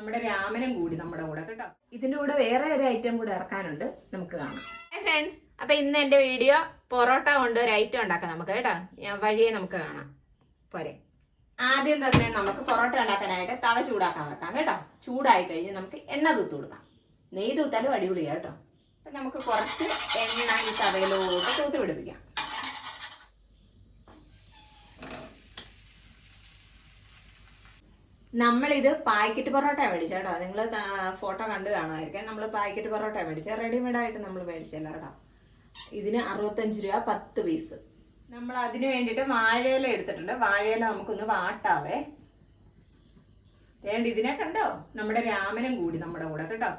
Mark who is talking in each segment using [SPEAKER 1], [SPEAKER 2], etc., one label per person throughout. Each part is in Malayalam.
[SPEAKER 1] നമ്മുടെ രാമനും കൂടി നമ്മുടെ കൂടെ കേട്ടോ. ഇതിന്റെ കൂടെ വേറെ ഒരു ഐറ്റം കൂടെ ഇറക്കാനുണ്ട്. നമുക്ക് കാണാം. ഫ്രണ്ട്സ് അപ്പൊ ഇന്ന് എന്റെ വീഡിയോ പൊറോട്ട കൊണ്ട് ഒരു ഐറ്റം ഉണ്ടാക്കാം നമുക്ക് കേട്ടോ. ഞാൻ വഴിയെ നമുക്ക് കാണാം. പോരെ. ആദ്യം തന്നെ നമുക്ക് പൊറോട്ട ഉണ്ടാക്കാനായിട്ട് തവ ചൂടാക്കാൻ വെക്കാം കേട്ടോ. ചൂടായി കഴിഞ്ഞ് നമുക്ക് എണ്ണ തൂത്ത് കൊടുക്കാം. നെയ്യ് തൂത്താലും അടിപൊളിയാ കേട്ടോ. അപ്പൊ നമുക്ക് കുറച്ച് എണ്ണ ഈ തവയിലോട്ട് തൂത്ത് പിടിപ്പിക്കാം. നമ്മളിത് പാക്കറ്റ് പൊറോട്ട മേടിച്ച കേട്ടോ. നിങ്ങൾ ഫോട്ടോ കണ്ട് കാണുമായിരിക്കും. നമ്മൾ പാക്കറ്റ് പൊറോട്ട മേടിച്ച. റെഡിമെയ്ഡ് ആയിട്ട് നമ്മൾ മേടിച്ചല്ല കേട്ടോ. ഇതിന് അറുപത്തഞ്ച് രൂപ പത്ത് പീസ് നമ്മൾ അതിന് വേണ്ടിയിട്ട് വാഴയില എടുത്തിട്ടുണ്ട്. വാഴയില നമുക്കൊന്ന് വാട്ടാവേ. വേണ്ട ഇതിനെ കണ്ടോ? നമ്മുടെ രാമനും കൂടി നമ്മുടെ കൂടെ കേട്ടോ.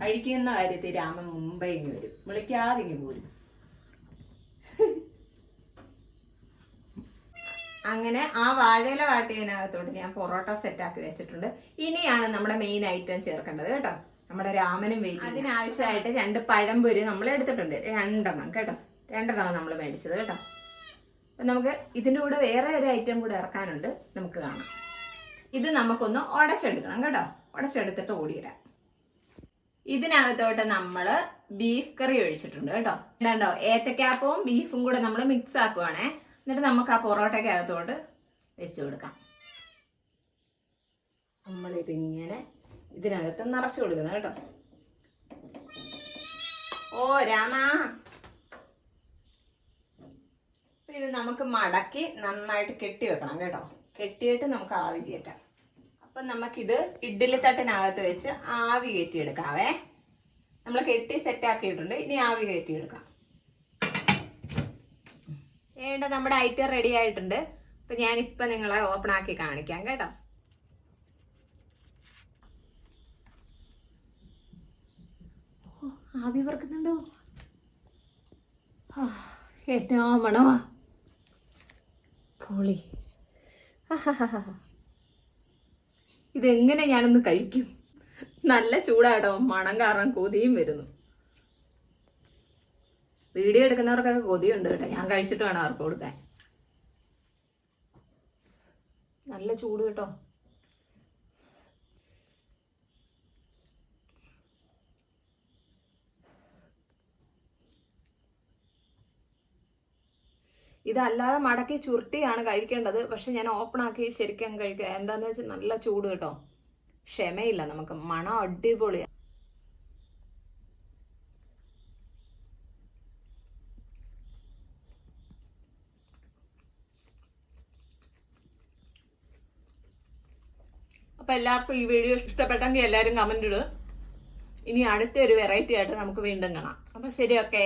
[SPEAKER 1] കഴിക്കുന്ന കാര്യത്തിൽ രാമൻ മുമ്പേ ഇങ്ങ് വരും. വിളിക്കാതെ ഇങ്ങ് പോരും. അങ്ങനെ ആ വാഴയില വാട്ടിയതിനകത്തോട്ട് ഞാൻ പൊറോട്ട സെറ്റ് ആക്കി വെച്ചിട്ടുണ്ട്. ഇനിയാണ് നമ്മുടെ മെയിൻ ഐറ്റം ചേർക്കേണ്ടത് കേട്ടോ. നമ്മുടെ രാമനും വെയിറ്റ് അതിനാവശ്യമായിട്ട് രണ്ട് പഴംപൊരി നമ്മൾ എടുത്തിട്ടുണ്ട്. രണ്ടെണ്ണം കേട്ടോ. രണ്ടെണ്ണം നമ്മൾ മേടിച്ചത് കേട്ടോ. അപ്പൊ നമുക്ക് ഇതിന്റെ കൂടെ വേറെ ഒരു ഐറ്റം കൂടെ ഇറക്കാനുണ്ട്. നമുക്ക് കാണാം. ഇത് നമുക്കൊന്ന് ഉടച്ചെടുക്കണം കേട്ടോ. ഉടച്ചെടുത്തിട്ട് ഓടിയിടാം. ഇതിനകത്തോട്ട് നമ്മൾ ബീഫ് കറി ഒഴിച്ചിട്ടുണ്ട് കേട്ടോ. കണ്ടോ? ഏത്തക്കാപ്പവും ബീഫും കൂടെ നമ്മൾ മിക്സ് ആക്കുവാണേ. എന്നിട്ട് നമുക്ക് ആ പൊറോട്ടയ്ക്ക് അകത്തോട്ട് വെച്ച് കൊടുക്കാം. നമ്മളിതിങ്ങനെ ഇതിനകത്ത് നിറച്ചു കൊടുക്കുന്നത് കേട്ടോ. ഓ രാമ. ഇത് നമുക്ക് മടക്കി നന്നായിട്ട് കെട്ടി വെക്കണം കേട്ടോ. കെട്ടിയിട്ട് നമുക്ക് ആവി കയറ്റാം. അപ്പൊ നമുക്കിത് ഇഡ്ഡലി തട്ടിനകത്ത് വെച്ച് ആവി കയറ്റി എടുക്കാവേ നമ്മൾ കെട്ടി സെറ്റ് ആക്കിയിട്ടുണ്ട്. ഇനി ആവി കയറ്റി എടുക്കാം ഏണ്ട നമ്മുടെ ഐറ്റം റെഡി ആയിട്ടുണ്ട്. അപ്പൊ ഞാനിപ്പൊ നിങ്ങളെ ഓപ്പൺ ആക്കി കാണിക്കാം കേട്ടോ. ആവി പറക്കുന്നുണ്ടോ? എന്നാ മണവാ പൊളി. ഇതെങ്ങനെ ഞാനൊന്ന് കഴിക്കും? നല്ല ചൂടാട്ടോ മണം കാരണം കൊതിയും വരുന്നു. വീഡിയോ എടുക്കുന്നവർക്കൊക്കെ കൊതിയുണ്ട് കേട്ടോ. ഞാൻ കഴിച്ചിട്ട് വേണം അവർക്ക് കൊടുക്കാൻ. നല്ല ചൂട് കേട്ടോ. ഇതല്ലാതെ മടക്കി ചുരുട്ടിയാണ് കഴിക്കേണ്ടത്. പക്ഷെ ഞാൻ ഓപ്പൺ ആക്കി ശരിക്കും കഴിക്കുക എന്താന്ന് വെച്ചാൽ നല്ല ചൂട് കേട്ടോ. ക്ഷമയില്ല നമുക്ക്. മണം അടിപൊളിയാണ് അപ്പൊ എല്ലാവർക്കും ഈ വീഡിയോ ഇഷ്ടപ്പെട്ടെങ്കിൽ എല്ലാവരും കമന്റ് ഇടുക ഇനി അടുത്ത ഒരു വെറൈറ്റി ആയിട്ട് നമുക്ക് വീണ്ടും കാണാം. അപ്പൊ ശരി ഓക്കെ